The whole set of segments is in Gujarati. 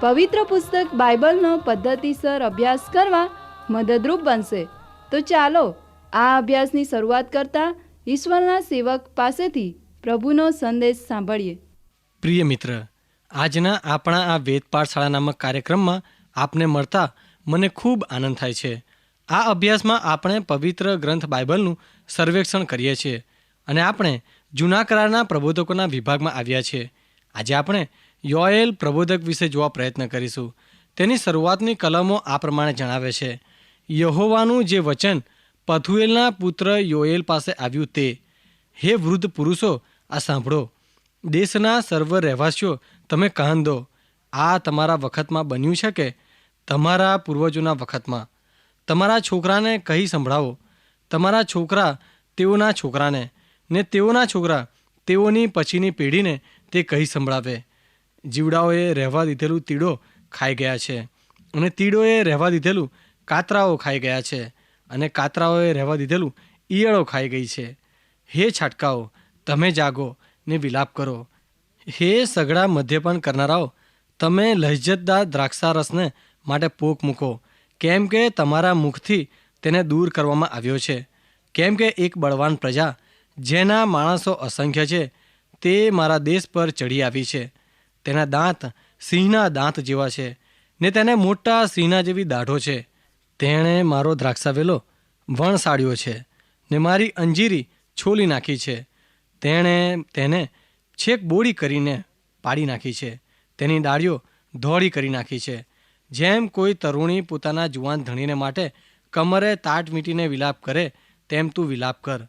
પવિત્ર પુસ્તક બાઇબલનો પદ્ધતિસર અભ્યાસ કરવા મદદરૂપ બનશે. તો ચાલો, આ અભ્યાસની શરૂઆત કરતા ઈશ્વરના સેવક પાસેથી પ્રભુનો સંદેશ સાંભળીએ. પ્રિય મિત્ર, આજના આપણા આ વેદ પાઠશાળા નામક કાર્યક્રમમાં આપને મળતા મને ખૂબ આનંદ થાય છે. આ અભ્યાસમાં આપણે પવિત્ર ગ્રંથ બાઇબલનું સર્વેક્ષણ કરીએ છીએ અને આપણે જૂના કરારના પ્રબોધકોના વિભાગમાં આવ્યા છીએ. આજે આપણે યોએલ પ્રબોધક વિશે જોવા પ્રયત્ન કરીશું. તેની શરૂઆતની કલમો આ પ્રમાણે જણાવે છે. યહોવાનું જે વચન પથુએલના પુત્ર યોએલ પાસે આવ્યું તે. હે વૃદ્ધ પુરુષો, આ સાંભળો. દેશના સર્વ રહેવાસીઓ, તમે કહન દો. આ તમારા વખતમાં બન્યું છે કે? તમારા પૂર્વજોના વખતમાં. તમારા છોકરાને કહી સંભળાવો. તમારા છોકરા તેઓના છોકરાને. ને તેઓના છોકરા તેઓની પછીની પેઢીને તે કહી સંભળાવે. જીવડાઓએ રહેવા દીધેલું તીડો ખાઈ ગયા છે. અને તીડોએ રહેવા દીધેલું કાતરાઓ ખાઈ ગયા છે અને કાતરાઓએ રહેવા દીધેલું ઈયળો ખાઈ ગઈ છે. હે છાટકાઓ, તમે જાગો ને વિલાપ કરો. હે સઘળા મદ્યપાન કરનારાઓ, તમે લહેજતદાર દ્રાક્ષારસને માટે પોક મૂકો. કેમ કે તમારા મુખથી તેને દૂર કરવામાં આવ્યો છે. કેમ કે એક બળવાન પ્રજા, જેના માણસો અસંખ્ય છે, તે મારા દેશ પર ચડી આવી છે. તેના દાંત સિંહના દાંત જેવા છે ને તેને મોટા સિંહના જેવી દાઢો છે. તેણે મારો દ્રાક્ષાવેલો વણસાડ્યો છે ને મારી અંજીરી છોલી નાખી છે. તેણે તેને છેક બોડી કરીને પાડી નાખી છે. તેની ડાળીઓ ધોળી કરી નાખી છે. જેમ કોઈ તરુણી પોતાના જુવાન ધણીને માટે કમરે તાટ મીટીને વિલાપ કરે, તેમ તું વિલાપ કર.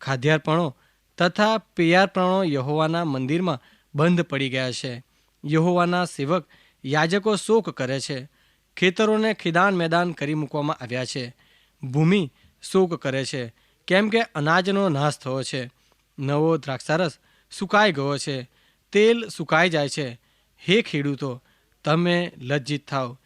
ખાદ્યાર્પણો તથા પેયાર્પણો યહોવાના મંદિરમાં બંધ પડી ગયા છે. યહોવાના સેવક યાજકો શોક કરે છે. ખેતરોને ખિદાન મેદાન કરી મૂકવામાં આવ્યા છે. ભૂમિ શોક કરે છે. કેમ કે અનાજનો નાશ થયો છે. નવો દ્રાક્ષારસ સુકાઈ ગયો છે. તેલ સુકાઈ જાય છે. હે ખેડૂતો, તમે લજ્જિત થાવ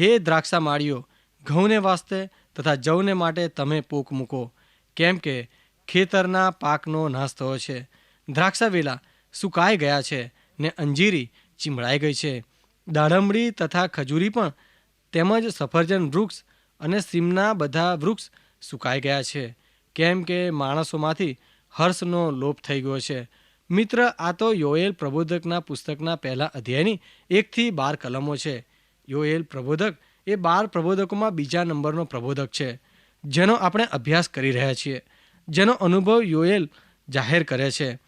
હે દ્રાક્ષા માળીઓ ઘઉંને વાસ્તે તથા જવને માટે તમે પોક મૂકો. કેમ કે ખેતરના પાકનો નાશ થયો છે. દ્રાક્ષા વેલા સુકાઈ ગયા છે ને અંજીરી ચીમળાઈ ગઈ છે. દાડમડી તથા ખજૂરી પણ તેમજ સફરજન વૃક્ષ અને સીમના બધા વૃક્ષ સુકાઈ ગયા છે. કેમ કે માણસોમાંથી હર્ષનો લોપ થઈ ગયો છે. મિત્ર, આ તો યોએલ પ્રબોધકના પુસ્તકના પહેલા અધ્યાયની એકથી બાર કલમો છે. યોએલ પ્રબોધક એ બાર પ્રબોધકોમાં બીજા નંબરનો પ્રબોધક છે, જેનો આપણે અભ્યાસ કરી રહ્યા છીએ, જેનો અનુભવ યોએલ જાહેર કરે છે.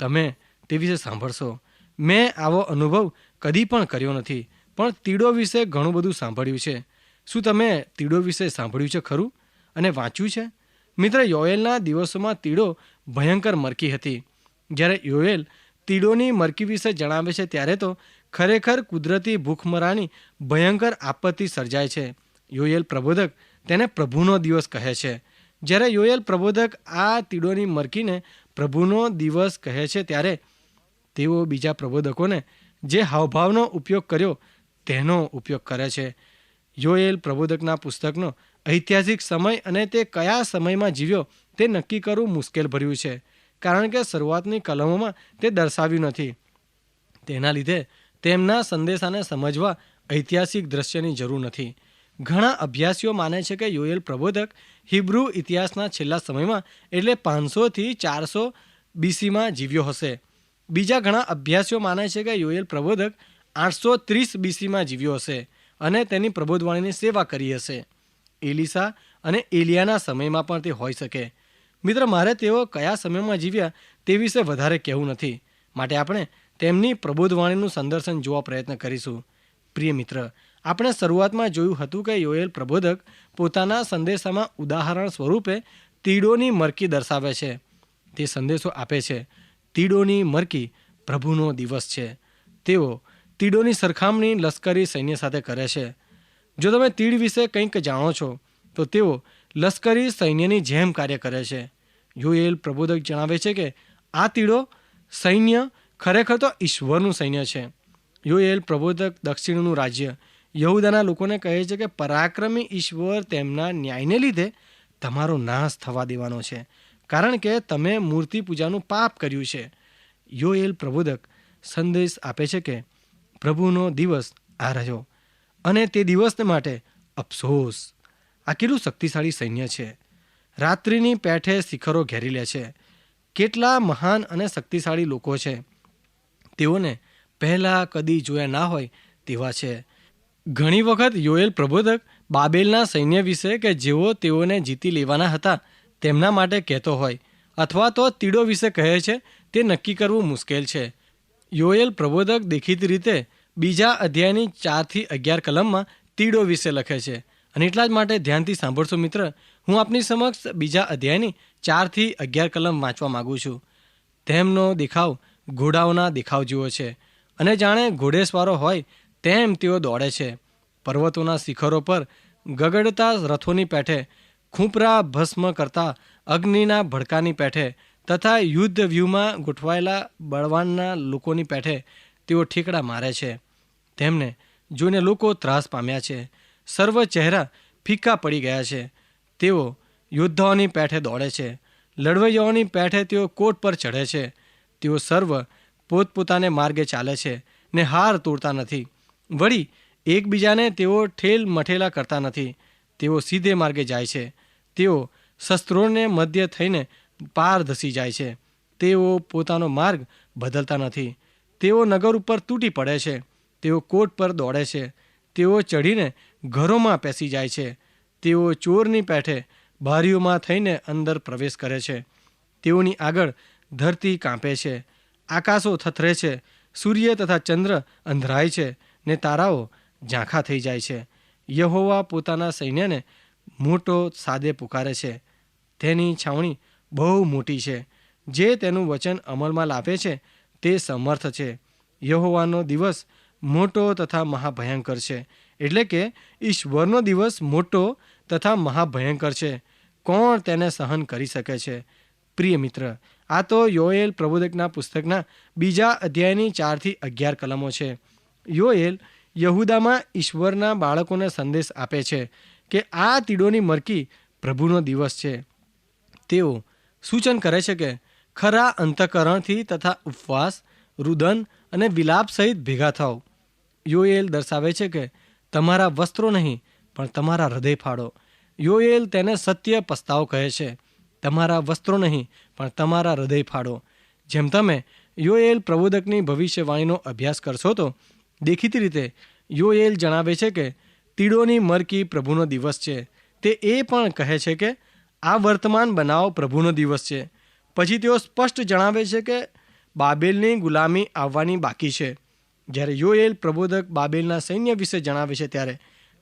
તમે તે વિશે સાંભળશો. મેં આવો અનુભવ કદી પણ કર્યો નથી, પણ તીડો વિશે ઘણું બધું સાંભળ્યું છે. શું તમે તીડો વિશે સાંભળ્યું છે ખરું? અને વાંચ્યું છે? મિત્ર યોએલના દિવસોમાં તીડો ભયંકર મરકી હતી. જ્યારે યોએલ તીડોની મરકી વિશે જણાવે છે ત્યારે તો ખરેખર કુદરતી ભૂખમરાની ભયંકર આપત્તિ સર્જાય છે. યોએલ પ્રબોધક તેને પ્રભુનો દિવસ કહે છે. જ્યારે યોએલ પ્રબોધક આ તીડોની મરકીને પ્રભુનો દિવસ કહે છે ત્યારે તેઓ બીજા પ્રબોધકોને જે હાવભાવનો ઉપયોગ કર્યો તેનો ઉપયોગ કરે છે. યોએલ પ્રબોધકના પુસ્તકનો ઐતિહાસિક સમય અને તે કયા સમયમાં જીવ્યો તે નક્કી કરવું મુશ્કેલ ભર્યું છે. કારણ કે શરૂઆતની કલમોમાં તે દર્શાવ્યું નથી. તેના લીધે તેમના સંદેશાને સમજવા ઐતિહાસિક દ્રશ્યની જરૂર નથી. ઘણા અભ્યાસીઓ માને છે કે યોએલ પ્રબોધક હિબ્રુ ઇતિહાસના છેલ્લા સમયમાં એટલે પાંચસોથી ચારસો બીસીમાં જીવ્યો હશે. બીજા ઘણા અભ્યાસીઓ માને છે કે યોએલ પ્રબોધક આઠસો ત્રીસ બીસીમાં જીવ્યો હશે અને તેની પ્રબોધવાણીની સેવા કરી હશે. એલિસા અને એલિયાના સમયમાં પણ તે હોઈ શકે. મિત્ર, મારે તેઓ કયા સમયમાં જીવ્યા તે વિશે વધારે કહેવું નથી. માટે આપણે તેમની પ્રબોધવાણીનું સંદર્શન જોવા પ્રયત્ન કરીશું. પ્રિય મિત્ર, આપણે શરૂઆતમાં જોયું હતું કે યોએલ પ્રબોધક પોતાના સંદેશામાં ઉદાહરણ સ્વરૂપે તીડોની મરકી દર્શાવે છે. તે સંદેશો આપે છે. તીડોની મરકી પ્રભુનો દિવસ છે. તેઓ તીડોની સરખામણી લશ્કરી સૈન્ય સાથે કરે છે. જો તમે તીડ વિશે કંઈક જાણો છો, તો તેઓ લશ્કરી સૈન્યની જેમ કાર્ય કરે છે. યુએલ પ્રબોધક જણાવે છે કે આ તીડો સૈન્ય ખરેખર તો ઈશ્વરનું સૈન્ય છે. યુએલ પ્રબોધક દક્ષિણનું રાજ્ય યહુદાના લોકોને કહે છે કે પરાક્રમી ઈશ્વર તેમના ન્યાયને લીધે તમારો નાશ થવા દેવાનો છે. કારણ કે તમે મૂર્તિ પૂજાનું પાપ કર્યું છે. યોએલ પ્રબોધક સંદેશ આપે છે કે, પ્રભુનો દિવસ આ રહ્યો અને તે દિવસને માટે અફસોસ. આ કેટલું શક્તિશાળી સૈન્ય છે. રાત્રિની પેઠે શિખરો ઘેરી લે છે. કેટલા મહાન અને શક્તિશાળી લોકો છે. તેઓને પહેલાં કદી જોયા ના હોય તેવા છે. ઘણી વખત યોએલ પ્રબોધક બાબેલના સૈન્ય વિશે કે જેઓ તેઓને જીતી લેવાના હતા તેમના માટે કહેતો હોય અથવા તો તીડો વિશે કહે છે, તે નક્કી કરવું મુશ્કેલ છે. યોએલ પ્રબોધક દેખીતી રીતે બીજા અધ્યાયની ચારથી અગિયાર કલમમાં તીડો વિશે લખે છે. અને એટલા જ માટે ધ્યાનથી સાંભળશો મિત્ર, હું આપની સમક્ષ બીજા અધ્યાયની ચારથી અગિયાર કલમ વાંચવા માગું છું. તેમનો દેખાવ ઘોડાઓના દેખાવ જેવો છે અને જાણે ઘોડેસવારો હોય તેમ તેઓ દોડે છે. પર્વતોના શિખરો પર ગગડતા રથોની પેઠે ખૂંપરા ભસ્મ કરતા અગ્નિના ભડકાની પેઠે તથા યુદ્ધ વ્યૂહમાં ગોઠવાયેલા બળવાનના લોકોની પેઠે તેઓ ઠેકડા મારે છે. તેમને જોઈને લોકો ત્રાસ પામ્યા છે. સર્વ ચહેરા ફીકા પડી ગયા છે. તેઓ યોદ્ધાઓની પેઠે દોડે છે. લડવૈયાઓની પેઠે તેઓ કોટ પર ચઢે છે. તેઓ સર્વ પોતપોતાને માર્ગે ચાલે છે ને હાર તોડતા નથી. વળી એકબીજાને તેઓ ઠેલ મઠેલા કરતા નથી. તેઓ સીધે માર્ગે જાય છે. તેઓ શસ્ત્રોને મધ્ય થઈને પાર ધસી જાય છે. તેઓ પોતાનો માર્ગ બદલતા નથી. તેઓ નગર ઉપર તૂટી પડે છે. તેઓ કોટ પર દોડે છે. તેઓ ચઢીને ઘરોમાં પેસી જાય છે. તેઓ ચોરની પેઠે બારીઓમાં થઈને અંદર પ્રવેશ કરે છે. તેઓની આગળ ધરતી કાંપે છે. આકાશો થથરે છે. સૂર્ય તથા ચંદ્ર અંધરાય છે ને તારાઓ ઝાંખા થઈ જાય છે. યહોવા પોતાના સૈન્યને મોટો સાદે પુકારે છે. તેની છાવણી બહુ મોટી છે. જે તેનું વચન અમલમાં લાવે છે, તે સમર્થ છે. યહોવાનો દિવસ મોટો તથા મહાભયંકર છે. એટલે કે ઈશ્વરનો દિવસ મોટો તથા મહાભયંકર છે. કોણ તેને સહન કરી શકે છે? પ્રિય મિત્ર, આ તો યોએલ પ્રબોધકના પુસ્તકના બીજા અધ્યાયની ચારથી અગિયાર કલમો છે. યોએલ યહુદામાં ઈશ્વરના બાળકોને સંદેશ આપે છે. કે આ તીડોની મરકી પ્રભુનો દિવસ છે. તેઓ સૂચન કરે છે કે ખરા અંતઃકરણથી તથા ઉપવાસ, રુદન અને વિલાપ સહિત ભેગા થાવ યોએલ દર્શાવે છે કે તમારા વસ્ત્રો નહીં, પણ તમારા હૃદય ફાળો. યોએલ તેને સત્ય પસ્તાવ કહે છે. તમારા વસ્ત્રો નહીં, પણ તમારા હૃદય ફાળો. જેમ તમે યોએલ પ્રબોધકની ભવિષ્યવાણીનો અભ્યાસ કરશો તો દેખીતી રીતે યોએલ જણાવે છે કે તીડોની મરકી પ્રભુનો દિવસ છે. તે એ પણ કહે છે કે, આ વર્તમાન બનાવ પ્રભુનો દિવસ છે. પછી તેઓ સ્પષ્ટ જણાવે છે કે, બાબેલની ગુલામી આવવાની બાકી છે. જ્યારે યોએલ પ્રબોધક બાબેલના સૈન્ય વિશે જણાવે છે ત્યારે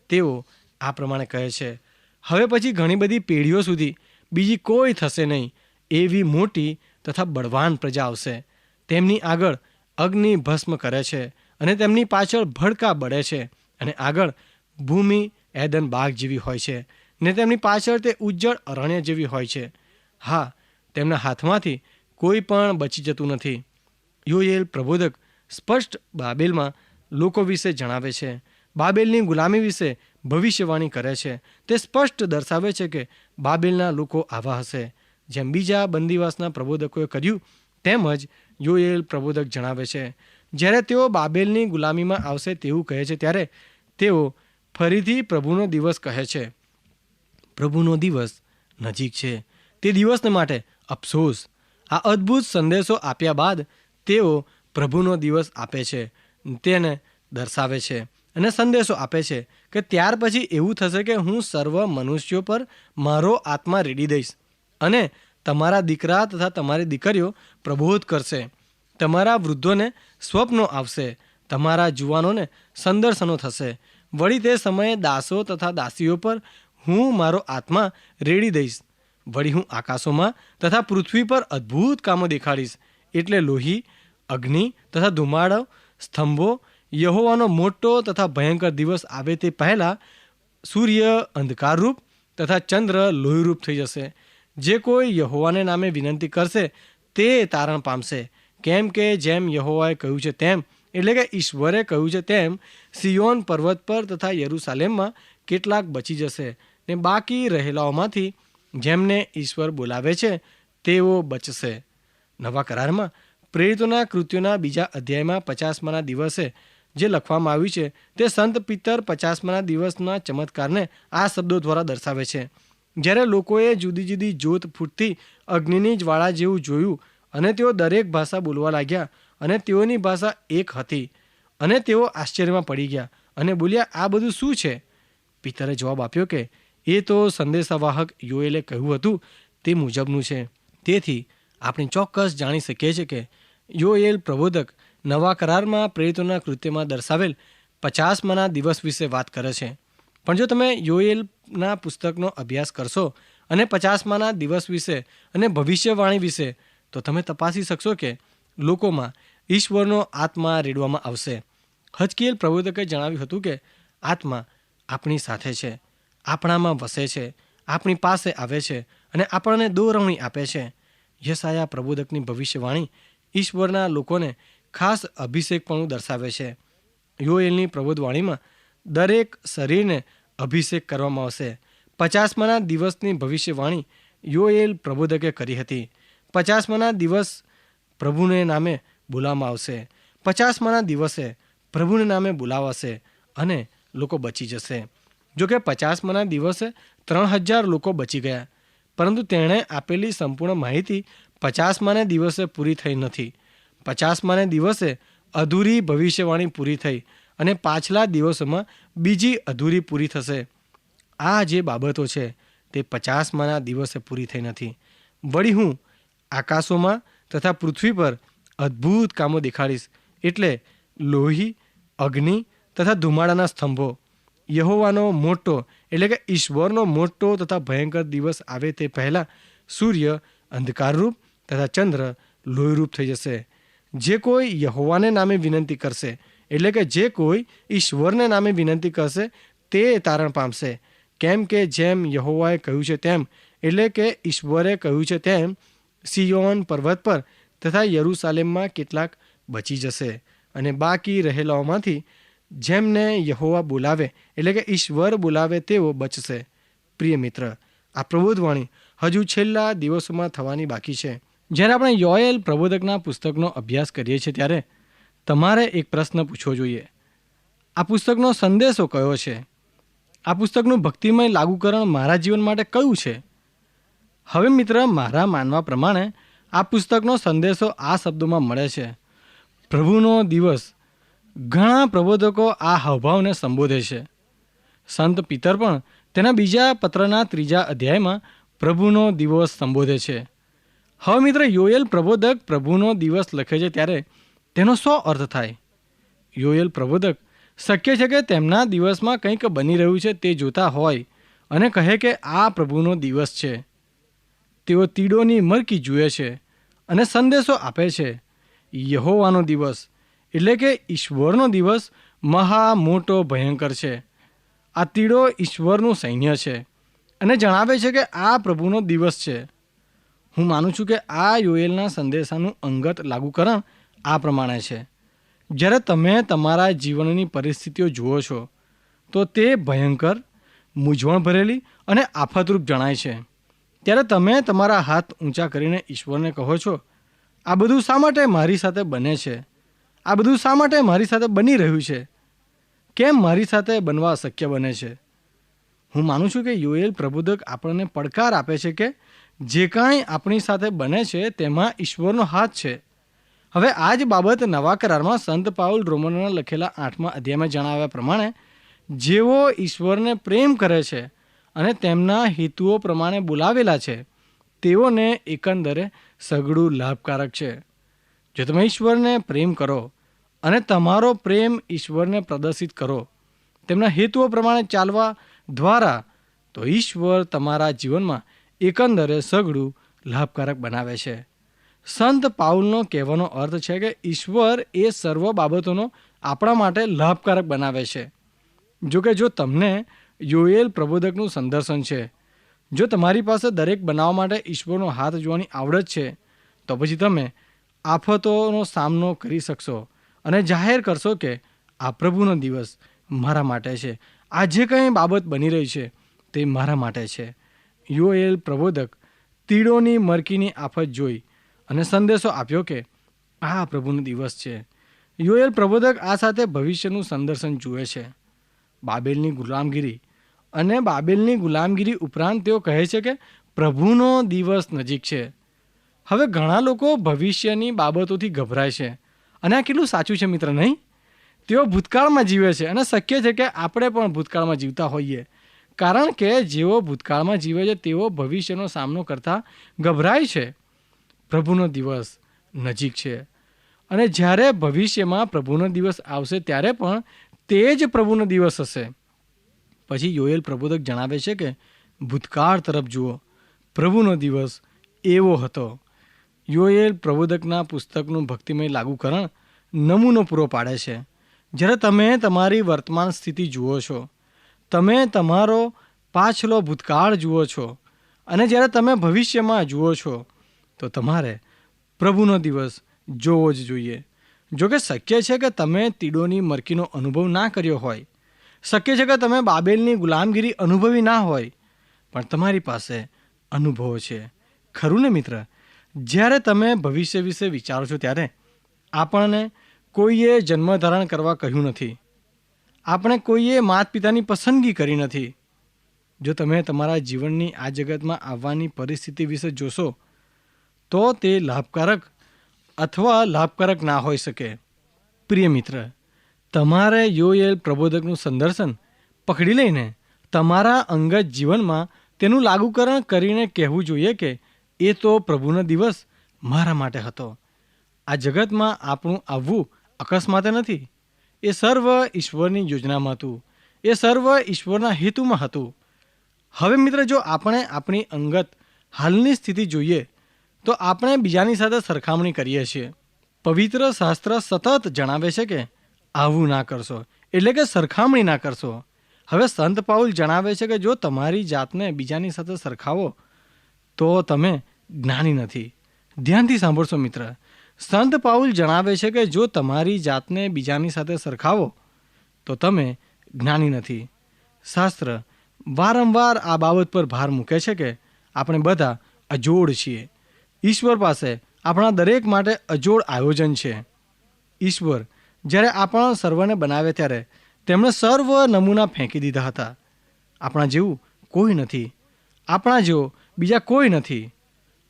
તેઓ આ પ્રમાણે કહે છે, હવે પછી ઘણી બધી પેઢીઓ સુધી બીજી કોઈ થશે નહીં. એવી મોટી તથા બળવાન પ્રજા આવશે. તેમની આગળ અગ્નિ ભસ્મ કરે છે અને તેમની પાછળ ભડકા બળે છે અને આગળ ભૂમિ એદન બાગ જેવી હોય છે ને તેમની પાછળ તે ઉજ્જળ અરણ્ય જેવી હોય છે. હા, તેમના હાથમાંથી કોઈ પણ બચી જતું નથી. યુએલ પ્રબોધક સ્પષ્ટ બાબેલમાં લોકો વિશે જણાવે છે. બાબેલની ગુલામી વિશે ભવિષ્યવાણી કરે છે. તે સ્પષ્ટ દર્શાવે છે કે બાબેલના લોકો આવા હશે. જેમ બીજા બંદીવાસના પ્રબોધકોએ કર્યું તેમજ યુએલ પ્રબોધક જણાવે છે. જ્યારે તેઓ બાબેલની ગુલામીમાં આવશે તેવું કહે છે, ત્યારે તેઓ ફરીથી પ્રભુનો દિવસ કહે છે. પ્રભુનો દિવસ નજીક છે. તે દિવસને માટે અફસોસ. આ અદ્ભુત સંદેશો આપ્યા બાદ તેઓ પ્રભુનો દિવસ આપે છે, તેને દર્શાવે છે અને સંદેશો આપે છે કે ત્યાર પછી એવું થશે કે હું સર્વ મનુષ્યો પર મારો આત્મા રેડી દઈશ અને તમારા દીકરા તથા તમારી દીકરીઓ પ્રબોધ કરશે. તમારા વૃદ્ધોને સ્વપ્નો આવશે. તમારા જુવાનોને સંદર્શનો થશે. વળી તે સમયે દાસો તથા દાસીઓ પર હું મારો આત્મા રેડી દઈશ. વળી હું આકાશોમાં તથા પૃથ્વી પર અદ્ભુત કામો દેખાડીશ. એટલે લોહી, અગ્નિ તથા ધુમાડો, સ્તંભો, યહોવાનો મોટો તથા ભયંકર દિવસ આવે તે પહેલાં સૂર્ય અંધકારરૂપ તથા ચંદ્ર લોહીરૂપ થઈ જશે. જે કોઈ યહોવાને નામે વિનંતી કરશે તે તારણ પામશે. કેમ કે જેમ યહોવાએ કહ્યું છે તેમ એટલે કે ઈશ્વરે કહ્યું છે તેમ, સિયોન પર્વત પર તથા યરૂસાલેમમાં કેટલાક બચી જશે ને બાકી રહેલાઓમાંથી જેમને ઈશ્વર બોલાવે છે, તેઓ બચશે. નવા કરારમાં પ્રેરિતોના કૃત્યોના બીજા અધ્યાયમાં પચાસમાના દિવસે જે લખવામાં આવ્યું છે, તે સંત પિત્તર પચાસમાના દિવસના ચમત્કારને આ શબ્દો દ્વારા દર્શાવે છે. જ્યારે લોકોએ જુદી જુદી જોત ફૂટતી અગ્નિની જ્વાળા જેવું જોયું અને તેઓ દરેક ભાષા બોલવા લાગ્યા અને તેઓની ભાષા એક હતી. અને તેઓ આશ્ચર્યમાં પડી ગયા અને બોલ્યા, આ બધું શું છે? પિત્તરે જવાબ આપ્યો કે, એ તો સંદેશાવાહક યોએલે કહ્યું હતું, તે મુજબનું છે. તેથી આપણે ચોક્કસ જાણી શકીએ છીએ કે યોએલ પ્રબોધક નવા કરારમાં પ્રેરિતોના કૃત્યમાં દર્શાવેલ પચાસમાના દિવસ વિશે વાત કરે છે. પણ જો તમે યોએલના પુસ્તકનો અભ્યાસ કરશો અને પચાસમાના દિવસ વિશે અને ભવિષ્યવાણી વિશે, તો તમે તપાસી શકશો કે લોકોમાં ઈશ્વરનો આત્મા રેડવામાં આવશે. હજકીએલ પ્રબોધકે જણાવ્યું હતું કે, આત્મા આપણી સાથે છે. આપણામાં વસે છે. આપણી પાસે આવે છે અને આપણને દોરવણી આપે છે. યશાયા પ્રબોધકની ભવિષ્યવાણી ઈશ્વરના લોકોને ખાસ અભિષેકપણું દર્શાવે છે. યોએલની પ્રબોધવાણીમાં દરેક શરીરને અભિષેક કરવામાં આવશે. પચાસમાના દિવસની ભવિષ્યવાણી યોએલ પ્રબોધકે કરી હતી. પચાસમાના દિવસ પ્રભુને નામે બોલાવવામાં આવશે. પચાસમાના દિવસે પ્રભુને નામે બોલાવાશે અને લોકો બચી જશે. જોકે પચાસમાના દિવસે ત્રણ હજાર લોકો બચી ગયા, પરંતુ તેણે આપેલી સંપૂર્ણ માહિતી પચાસમાને દિવસે પૂરી થઈ નથી. પચાસમાને દિવસે અધૂરી ભવિષ્યવાણી પૂરી થઈ અને પાછલા દિવસોમાં બીજી અધૂરી પૂરી થશે. આ જે બાબતો છે, તે પચાસમાના દિવસે પૂરી થઈ નથી. વળી હું આકાશોમાં તથા પૃથ્વી પર અદ્ભુત કામો દેખાડીશ. એટલે લોહી, અગ્નિ તથા ધુમાડાના સ્તંભો. યહોવાનો મોટો, એટલે કે ઈશ્વરનો મોટો તથા ભયંકર દિવસ આવે તે પહેલાં સૂર્ય અંધકારરૂપ તથા ચંદ્ર લોહીરૂપ થઈ જશે. જે કોઈ યહોવાને નામે વિનંતી કરશે, એટલે કે જે કોઈ ઈશ્વરને નામે વિનંતી કરશે, તે તારણ પામશે. કેમ કે જેમ યહોવાએ કહ્યું છે તેમ, એટલે કે ઈશ્વરે કહ્યું છે તેમ, સિયોન પર્વત પર તથા યરૂસાલેમમાં કેટલાક બચી જશે અને બાકી રહેલાઓમાંથી જેમને યહોવા બોલાવે, એટલે કે ઈશ્વર બોલાવે તેઓ બચશે. પ્રિય મિત્ર, આ પ્રબોધવાણી હજુ છેલ્લા દિવસોમાં થવાની બાકી છે. જ્યારે આપણે યોએલ પ્રબોધકના પુસ્તકનો અભ્યાસ કરીએ છીએ ત્યારે તમારે એક પ્રશ્ન પૂછવો જોઈએ. આ પુસ્તકનો સંદેશો કયો છે? આ પુસ્તકનું ભક્તિમય લાગુકરણ મારા જીવન માટે કયું છે? હવે મિત્ર, મારા માનવા પ્રમાણે આ પુસ્તકનો સંદેશો આ શબ્દોમાં મળે છે. પ્રભુનો દિવસ. ઘણા પ્રબોધકો આ હાવભાવને સંબોધે છે. સંત પિતર પણ તેના બીજા પત્રના ત્રીજા અધ્યાયમાં પ્રભુનો દિવસ સંબોધે છે. હવે મિત્ર યોએલ પ્રબોધક પ્રભુનો દિવસ લખે છે ત્યારે તેનો શો અર્થ થાય? યોએલ પ્રબોધક શક્ય છે કે તેમના દિવસમાં કંઈક બની રહ્યું છે તે જોતા હોય અને કહે કે આ પ્રભુનો દિવસ છે. તેઓ તીડોની મરકી જુએ છે. અને સંદેશો આપે છે. યહોવાનો દિવસ એટલે કે ઈશ્વરનો દિવસ મહા મોટો ભયંકર છે. આ તીડો ઈશ્વરનું સૈન્ય છે અને જણાવે છે કે આ પ્રભુનો દિવસ છે. હું માનું છું કે આ યોએલના સંદેશાનું અંગત લાગુકરણ આ પ્રમાણે છે. જ્યારે તમે તમારા જીવનની પરિસ્થિતિઓ જુઓ છો, તો તે ભયંકર, મૂંઝવણ ભરેલી અને આફતરૂપ જણાય છે. ત્યારે તમે તમારા હાથ ઊંચા કરીને ઈશ્વરને કહો છો, આ બધું શા માટે મારી સાથે બને છે? આ બધું શા માટે મારી સાથે બની રહ્યું છે? કેમ મારી સાથે બનવા શક્ય બને છે? હું માનું છું કે યુએલ પ્રબોધક આપણને પડકાર આપે છે કે જે કાંઈ આપણી સાથે બને છે તેમાં ઈશ્વરનો હાથ છે. હવે આ જ બાબત નવા કરારમાં સંત પાઉલ રોમનોના લખેલા આઠમા અધ્યાયમાં જણાવ્યા પ્રમાણે, જેઓ ઈશ્વરને પ્રેમ કરે છે અને તેમના હેતુઓ પ્રમાણે બોલાવેલા છે. તેઓને એકંદરે સઘળું લાભકારક છે. જો તમે ઈશ્વરને પ્રેમ કરો અને તમારો પ્રેમ ઈશ્વરને પ્રદર્શિત કરો, તેમના હેતુઓ પ્રમાણે ચાલવા દ્વારા, તો ઈશ્વર તમારા જીવનમાં એકંદરે સઘળું લાભકારક બનાવે છે. સંત પાઉલનો કહેવાનો અર્થ છે કે ઈશ્વર એ સર્વ બાબતોનો આપણા માટે લાભકારક બનાવે છે. જો કે જો તમને યોએલ પ્રબોધકનું સંદર્શન છે. જો તમારી પાસે દરેક બનાવવા માટે ઈશ્વરનો હાથ જોવાની આવડત છે, તો પછી તમે આફતોનો સામનો કરી શકશો અને જાહેર કરશો કે આ પ્રભુનો દિવસ મારા માટે છે. આ જે કંઈ બાબત બની રહી છે, તે મારા માટે છે. યુએલ પ્રબોધક તીડોની મરકીની આફત જોઈ અને સંદેશો આપ્યો કે આ પ્રભુનો દિવસ છે. યુએલ પ્રબોધક આ સાથે ભવિષ્યનું સંદર્શન જુએ છે. બાબેલની ગુલામગીરી. અને બાબેલની ગુલામગીરી ઉપરાંત તેઓ કહે છે કે પ્રભુનો દિવસ નજીક છે. હવે ઘણા લોકો ભવિષ્યની બાબતોથી ગભરાય છે. અને આ કેટલું સાચું છે મિત્ર નહીં? તેઓ ભૂતકાળમાં જીવે છે અને શક્ય છે કે આપણે પણ ભૂતકાળમાં જીવતા હોઈએ. કારણ કે જેઓ ભૂતકાળમાં જીવે છે, તેઓ ભવિષ્યનો સામનો કરતા ગભરાય છે. પ્રભુનો દિવસ નજીક છે. અને જ્યારે ભવિષ્યમાં પ્રભુનો દિવસ આવશે, ત્યારે પણ તે જ પ્રભુનો દિવસ હશે. પછી યોએલ પ્રબોધક જણાવે છે કે, ભૂતકાળ તરફ જુઓ, પ્રભુનો દિવસ એવો હતો. યોએલ પ્રબોધકના પુસ્તકનું ભક્તિમય લાગુકરણ નમૂનો પૂરો પાડે છે. જ્યારે તમે તમારી વર્તમાન સ્થિતિ જુઓ છો, તમે તમારો પાછલો ભૂતકાળ જુઓ છો, અને જ્યારે તમે ભવિષ્યમાં જુઓ છો, તો તમારે પ્રભુનો દિવસ જોવો જ જોઈએ. જો કે શક્ય છે કે તમે તીડોની મરકીનો અનુભવ ના કર્યો હોય. શક્ય છે કે તમે બાબેલની ગુલામગીરી અનુભવી ના હોય. પણ તમારી પાસે અનુભવો છે. ખરું ને મિત્ર? જ્યારે તમે ભવિષ્ય વિશે વિચારો છો ત્યારે આપણને કોઈએ જન્મ ધારણ કરવા કહ્યું નથી. આપણે કોઈએ માત પિતાની પસંદગી કરી નથી. જો તમે તમારા જીવનની આ જગતમાં આવવાની પરિસ્થિતિ વિશે જોશો, તો તે લાભકારક અથવા લાભકારક ના હોઈ શકે. પ્રિય મિત્ર, તમારે યોએલ પ્રબોધકનું સંદર્શન પકડી લઈને તમારા અંગત જીવનમાં તેનું લાગુકરણ કરીને કહેવું જોઈએ કે એ તો પ્રભુનો દિવસ મારા માટે હતો. આ જગતમાં આપણું આવવું અકસ્માતે નથી. એ સર્વ ઈશ્વરની યોજનામાં હતું. એ સર્વ ઈશ્વરના હેતુમાં હતું. હવે મિત્ર, જો આપણે આપણી અંગત હાલની સ્થિતિ જોઈએ તો આપણે બીજાની સાથે સરખામણી કરીએ છીએ. પવિત્ર શાસ્ત્ર સતત જણાવે છે કે, આવું ના કરશો. એટલે કે, સરખામણી ના કરશો. હવે સંત પાઉલ જણાવે છે કે, જો તમારી જાતને બીજાની સાથે સરખાવો, તો તમે જ્ઞાની નથી. ધ્યાનથી સાંભળશો મિત્ર. સંત પાઉલ જણાવે છે કે, જો તમારી જાતને બીજાની સાથે સરખાવો, તો તમે જ્ઞાની નથી. શાસ્ત્ર વારંવાર આ બાબત પર ભાર મૂકે છે કે, આપણે બધા અજોડ છીએ. ઈશ્વર પાસે આપણા દરેક માટે અજોડ આયોજન છે. ઈશ્વર જ્યારે આપણા સર્વને બનાવે ત્યારે તેમણે સર્વ નમૂના ફેંકી દીધા હતા. આપણા જેવું કોઈ નથી. આપણા જેવો બીજા કોઈ નથી.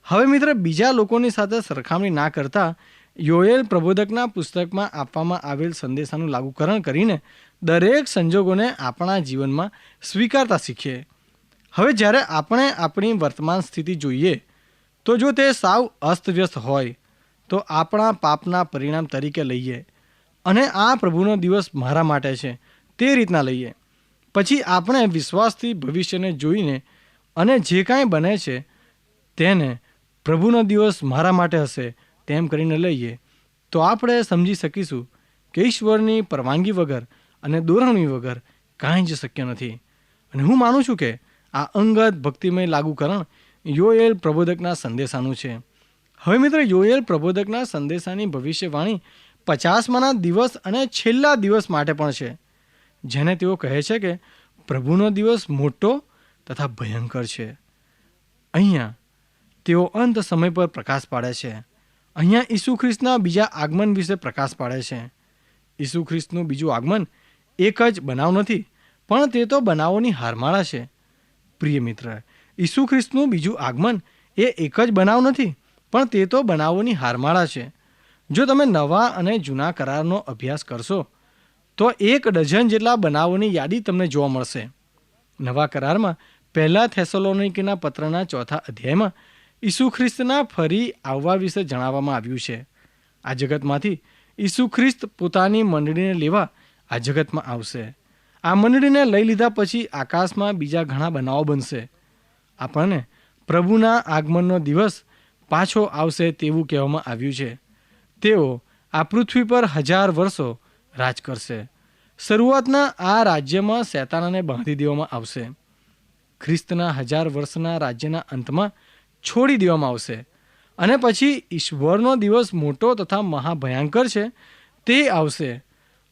હવે મિત્ર, બીજા લોકોની સાથે સરખામણી ના કરતા યોએલ પ્રબોધકના પુસ્તકમાં આપવામાં આવેલ સંદેશાનું લાગુકરણ કરીને દરેક સંજોગોને આપણા જીવનમાં સ્વીકારતા શીખીએ. હવે જ્યારે આપણે આપણી વર્તમાન સ્થિતિ જોઈએ તો જો તે સાવ અસ્તવ્યસ્ત હોય, તો આપણા પાપના પરિણામ તરીકે લઈએ અને આ પ્રભુનો દિવસ મારા માટે છે, તે રીતના લઈએ. પછી આપણે વિશ્વાસથી ભવિષ્યને જોઈને અને જે કાંઈ બને છે, તેને પ્રભુનો દિવસ મારા માટે હશે તેમ કરીને લઈએ. તો આપણે સમજી શકીશું કે ઈશ્વરની પરવાનગી વગર અને દોરવણી વગર કાંઈ જ શક્ય નથી. અને હું માનું છું કે આ અંગત ભક્તિમય લાગુકરણ યોએલ પ્રબોધકના સંદેશાનું છે. હવે મિત્ર યોએલ પ્રબોધકના સંદેશાની ભવિષ્યવાણી પચાસમાના દિવસ અને છેલ્લા દિવસ માટે પણ છે. જેને તેઓ કહે છે કે પ્રભુનો દિવસ મોટો તથા ભયંકર છે. અહીંયા તેઓ અંત સમય પર પ્રકાશ પાડે છે. અહીંયા ઈસુ ખ્રિસ્તના બીજા આગમન વિશે પ્રકાશ પાડે છે. ઈસુ ખ્રિસ્તનું બીજું આગમન એક જ બનાવ નથી, પણ તે તો બનાવોની હારમાળા છે. પ્રિય મિત્ર. ઈસુ ખ્રિસ્તનું બીજું આગમન એ એક જ બનાવ નથી, પણ તે તો બનાવોની હારમાળા છે. જો તમે નવા અને જૂના કરારનો અભ્યાસ કરશો, તો એક ડઝન જેટલા બનાવોની યાદી તમને જોવા મળશે. નવા કરારમાં પહેલા થેસોલોનિકના પત્રના ચોથા અધ્યાયમાં ઈસુ ખ્રિસ્તના ફરી આવવા વિશે જણાવવામાં આવ્યું છે. આ જગતમાંથી ઈસુ ખ્રિસ્ત પોતાની મંડળીને લેવા આ જગતમાં આવશે. આ મંડળીને લઈ લીધા પછી આકાશમાં બીજા ઘણા બનાવો બનશે. આપણને પ્રભુના આગમનનો દિવસ પાછો આવશે તેવું કહેવામાં આવ્યું છે. તેઓ આ પૃથ્વી પર હજાર વર્ષો રાજ કરશે. શરૂઆતના આ રાજ્યમાં શેતાનાને બાંધી દેવામાં આવશે. ખ્રિસ્તના હજાર વર્ષના રાજ્યના અંતમાં છોડી દેવામાં આવશે. અને પછી ઈશ્વરનો દિવસ મોટો તથા મહાભયંકર છે તે આવશે.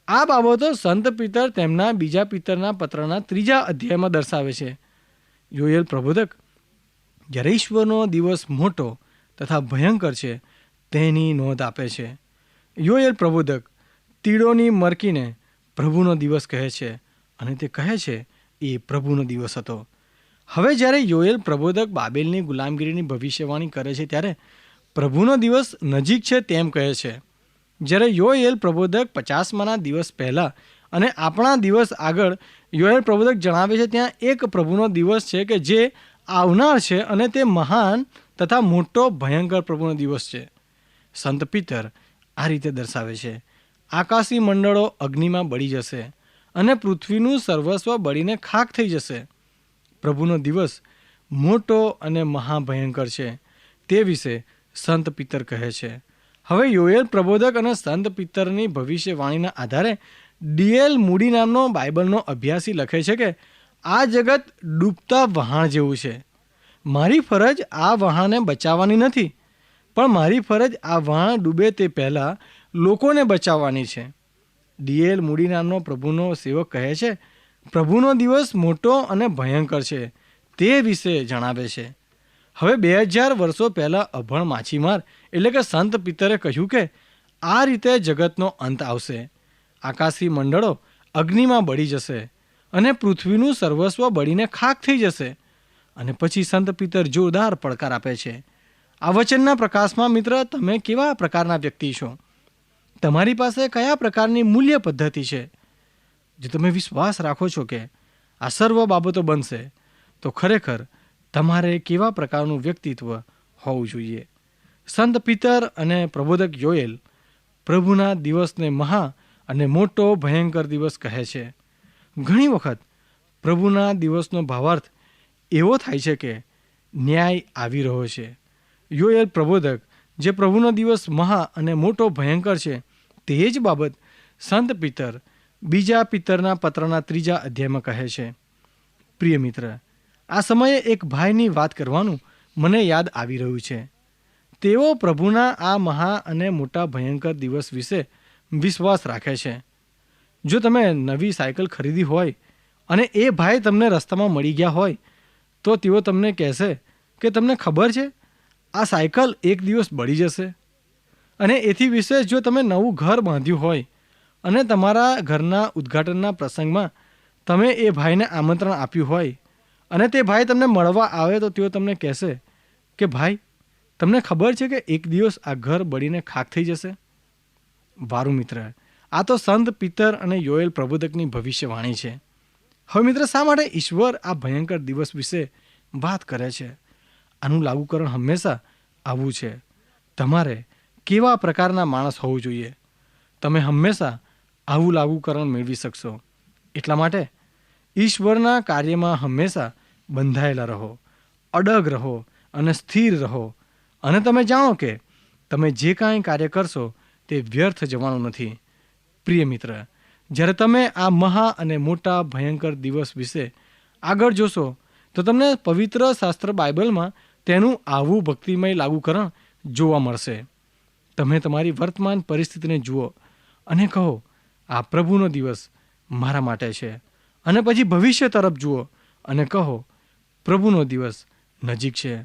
આ બાબતો સંત પિતર તેમના બીજા પિતરના પત્રના ત્રીજા અધ્યાયમાં દર્શાવે છે. યોએલ પ્રબોધક, જ્યારે ઈશ્વરનો દિવસ મોટો તથા ભયંકર છે, તેની નોંધ આપે છે. યોએલ પ્રબોધક, તીડોની મરકીને પ્રભુનો દિવસ કહે છે અને તે કહે છે, એ પ્રભુનો દિવસ હતો. હવે જ્યારે યોએલ પ્રબોધક બાબેલની ગુલામગીરીની ભવિષ્યવાણી કરે છે, ત્યારે પ્રભુનો દિવસ નજીક છે તેમ કહે છે. જ્યારે યોએલ પ્રબોધક પચાસમાના દિવસ પહેલાં અને આપણા દિવસ આગળ યોએલ પ્રબોધક જણાવે છે, ત્યાં એક પ્રભુનો દિવસ છે કે જે આવનાર છે અને તે મહાન તથા મોટો ભયંકર પ્રભુનો દિવસ છે. સંત પિતર આ રીતે દર્શાવે છે, આકાશી મંડળો અગ્નિમાં બળી જશે અને પૃથ્વીનું સર્વસ્વ બળીને ખાક થઈ જશે. પ્રભુનો દિવસ મોટો અને મહાભયંકર છે. તે વિશે સંત પિતર કહે છે હવે યોએલ પ્રબોધક અને સંત પિત્તરની ભવિષ્યવાણીના આધારે ડીએલ મૂડી નામનો બાઇબલનો અભ્યાસી લખે છે કે, આ જગત ડૂબતા વહાણ જેવું છે. મારી ફરજ આ વહાણને બચાવવાની નથી, પણ મારી ફરજ આ વહાણ ડૂબે તે પહેલાં લોકોને બચાવવાની છે. ડીએલ મૂડી નામનો પ્રભુનો સેવક કહે છે, પ્રભુનો દિવસ મોટો અને ભયંકર છે, તે વિશે જણાવે છે. હવે બે હજાર વર્ષો પહેલાં અભણ માછીમાર એટલે કે સંત પિતરે કહ્યું કે આ રીતે જગતનો અંત આવશે. આકાશી મંડળો અગ્નિમાં બળી જશે અને પૃથ્વીનું સર્વસ્વ બળીને ખાક થઈ જશે. અને પછી સંત પિતર જોરદાર પડકાર આપે છે. આ વચનના પ્રકાશમાં મિત્ર, તમે કેવા પ્રકારના વ્યક્તિ છો? તમારી પાસે કયા પ્રકારની મૂલ્ય પદ્ધતિ છે? જો તમે વિશ્વાસ રાખો છો કે આ સર્વ બાબતો બનશે, તો ખરેખર તમારે કેવા પ્રકારનું વ્યક્તિત્વ હોવું જોઈએ? સંત પિતર અને પ્રબોધક યોએલ પ્રભુના દિવસને મહા અને મોટો ભયંકર દિવસ કહે છે. ઘણી વખત પ્રભુના દિવસનો ભાવાર્થ એવો થાય છે કે ન્યાય આવી રહ્યો છે. યોએલ પ્રબોધક જે પ્રભુનો દિવસ મહા અને મોટો ભયંકર છે તે જ બાબત સંત પિતર બીજા પિતરના પત્રના ત્રીજા અધ્યાયમાં કહે છે. પ્રિય મિત્ર, આ સમયે એક ભાઈની વાત કરવાનું મને યાદ આવી રહ્યું છે. તેઓ પ્રભુના આ મહા અને મોટા ભયંકર દિવસ વિશે વિશ્વાસ રાખે છે. જો તમે નવી સાયકલ ખરીદી હોય અને એ ભાઈ તમને રસ્તામાં મળી ગયા હોય, તો તેઓ તમને કહેશે કે તમને ખબર છે, આ સાયકલ એક દિવસ બળી જશે. અને એથી વિશેષ જો તમે નવું ઘર બાંધ્યું હોય અને તમારા ઘરના ઉદ્ઘાટનના પ્રસંગમાં તમે એ ભાઈને આમંત્રણ આપ્યું હોય અને તે ભાઈ તમને મળવા આવે તો તેઓ તમને કહેશે કે, ભાઈ તમને ખબર છે કે એક દિવસ આ ઘર બળીને ખાક થઈ જશે? વારું મિત્ર, આ તો સંત પિતર અને યોએલ પ્રબોધકની ભવિષ્યવાણી છે. હવે મિત્ર, શા માટે ઈશ્વર આ ભયંકર દિવસ વિશે વાત કરે છે? આનું લાગુકરણ હંમેશા આવું છે. તમારે કેવા પ્રકારના માણસ હોવું જોઈએ? તમે હંમેશા આવું લાગુકરણ મેળવી શકશો. એટલા માટે ઈશ્વરના કાર્યમાં હંમેશા બંધાયેલા રહો, અડગ રહો અને સ્થિર રહો. અને તમે જાણો કે તમે જે કાંઈ કાર્ય કરશો, તે વ્યર્થ જવાનું નથી. પ્રિય મિત્ર, જ્યારે તમે આ મહા અને મોટા ભયંકર દિવસ વિશે આગળ જોશો, તો તમને પવિત્ર શાસ્ત્ર બાઇબલમાં તેનું આવું ભક્તિમય લાગુકરણ જોવા મળશે. તમે તમારી વર્તમાન પરિસ્થિતિને જુઓ અને કહો, આ પ્રભુનો દિવસ મારા માટે છે. અને પછી ભવિષ્ય તરફ જુઓ અને કહો, પ્રભુનો દિવસ નજીક છે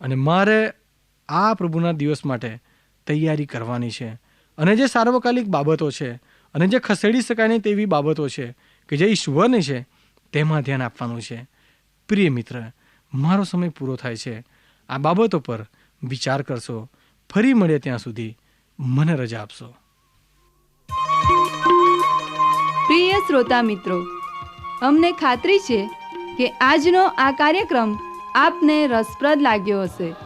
અને મારે આ પ્રભુના દિવસ માટે તૈયારી કરવાની છે. અને જે સાર્વકાલિક બાબતો છે અને જે ખસેડી શકાય નહીં તેવી બાબતો છે કે જે ઈશ્વરની છે, તેમાં ધ્યાન આપવાનું છે. પ્રિય મિત્ર, મારો સમય પૂરો થાય છે. આ બાબતો પર વિચાર કરશો. ફરી મળે ત્યાં સુધી. મને રજા આપશો. પ્રિય શ્રોતા મિત્રો, અમને ખાતરી છે કે આજનો આ કાર્યક્રમ આપને રસપ્રદ લાગ્યો હશે.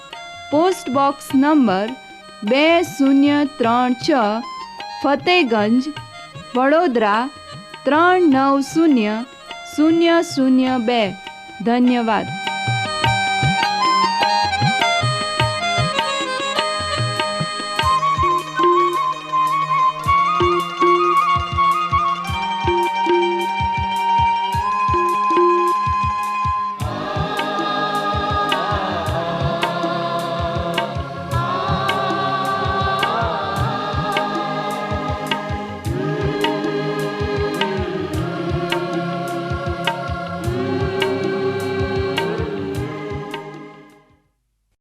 post box number બે શૂન્ય ત્રણ છ, ફતેગંજ, વડોદરા ત્રણ નવ શૂન્ય શૂન્ય શૂન્ય બે. ધન્યવાદ.